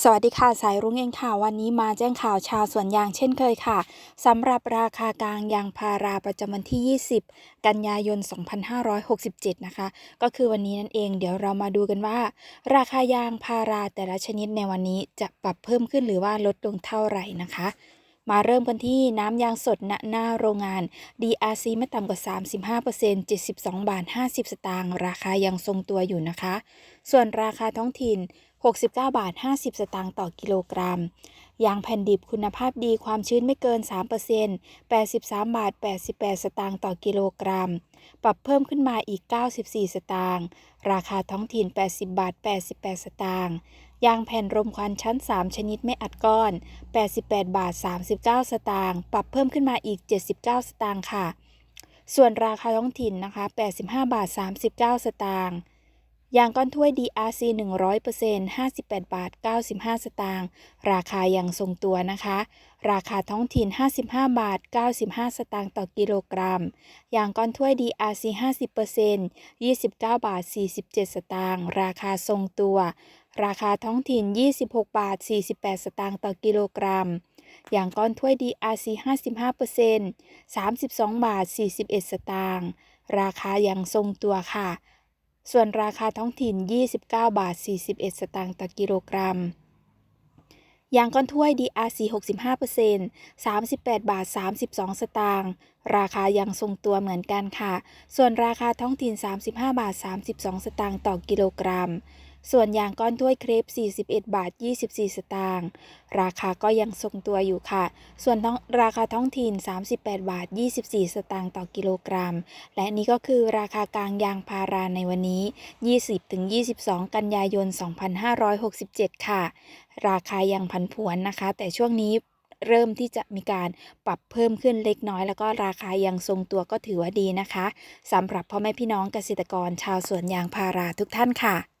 สวัสดีค่ะ สายรุ้งเองค่ะ วันนี้มาแจ้งข่าวชาวสวนยางเช่นเคยค่ะสำหรับราคากลางยางพาราประจำวันที่ 20 กันยายน 2567 นะคะ ก็คือวันนี้นั่นเองเดี๋ยวเรามาดูกันว่า ราคายางพาราแต่ละชนิดในวันนี้จะปรับเพิ่มขึ้นหรือว่าลดลงเท่าไหร่นะคะ มาเริ่มกันที่น้ำยางสดณหน้าโรงงาน DRC ไม่ต่ำกว่า 35% 72 บาท 50 สตางค์ราคายังทรงตัวอยู่นะคะ ส่วนราคาท้องถิ่น 69 บาท 50 สตางค์ต่อกิโลกรัม ยางแผ่นดิบคุณภาพดีความชื้นไม่เกิน 3% 83 บาท 88 สตางค์ต่อกิโลกรัม ปรับเพิ่มขึ้นมาอีก 94 สตางค์ราคาท้องถิ่น 80 บาท 88 สตางค์ยางแผ่นรมควันชั้น 3 ชนิดไม่อัดก้อน 88 บาท 39 สตางค์ปรับเพิ่มขึ้นมาอีก 79 สตางค์ค่ะ ส่วนราคาท้องถิ่นนะคะ 85 บาท 39 สตางค์ ยางก้อนถ้วย DRC 100% 58 บาท 95 สตางค์ ราคายังทรงตัวนะคะ ราคาท้องถิ่น 55 บาท 95 สตางค์ต่อกิโลกรัม ยางก้อนถ้วย DRC 50% 29 บาท 47 สตางค์ ราคาทรงตัว ราคาท้องถิ่น 26 บาท 48 สตางค์ต่อกิโลกรัมอย่างก้อนถ้วย DRC 55% 32 บาท 41 สตางค์ ราคายังทรงตัวค่ะ ส่วนราคาท้องถิ่น 29 บาท 41 สตางค์ต่อกิโลกรัม ยางก้อนถ้วย DRC 65% 38 บาท 32 สตางค์ ราคายังทรงตัวเหมือนกันค่ะ ส่วนราคาท้องถิ่น 35 บาท 32 สตางค์ต่อกิโลกรัม ส่วนยางก้อนถ้วยเครป41 บาท 24 สตางค์ ราคาก็ยังทรงตัวอยู่ค่ะ ส่วนราคาท้องถิ่น 38 บาท 24 สตางค์ต่อกิโลกรัม และนี่ก็คือราคากลางยางพาราในวันนี้ 20-22 กันยายน 2567 ค่ะ ราคายังผันผวนนะคะ แต่ช่วงนี้เริ่มที่จะมีการปรับเพิ่มขึ้นเล็กน้อย แล้วก็ราคายังทรงตัวก็ถือว่าดีนะคะสำหรับพ่อแม่พี่น้องเกษตรกรชาวสวนยางพาราทุกท่านค่ะ